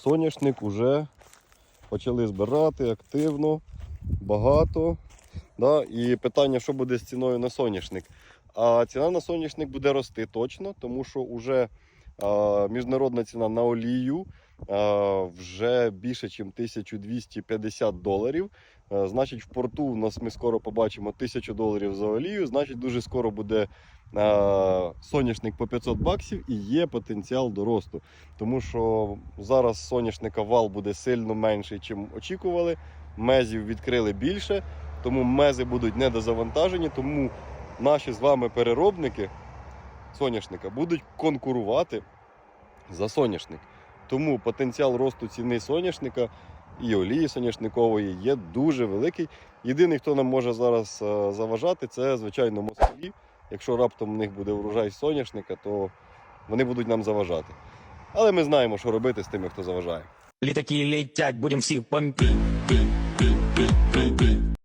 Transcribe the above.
соняшник вже почали збирати активно, багато. Да? І питання, що буде з ціною на соняшник. А ціна на соняшник буде рости точно, тому що вже міжнародна ціна на олію вже більше, ніж 1250 доларів. Значить, в порту у нас ми скоро побачимо 1000 доларів за олію. Значить, дуже скоро буде соняшник по 500 баксів і є потенціал до росту. Тому що зараз соняшника вал буде сильно менший, чим очікували. Мезів відкрили більше, тому мези будуть недозавантажені. Тому наші з вами переробники соняшника будуть конкурувати за соняшник. Тому потенціал росту ціни соняшника і олії соняшникової є дуже великий. Єдиний, хто нам може зараз е, заважати, це звичайно москалі. Якщо раптом в них буде урожай соняшника, то вони будуть нам заважати. Але ми знаємо, що робити з тими, хто заважає. Літаки летять, будем всіх бомбить.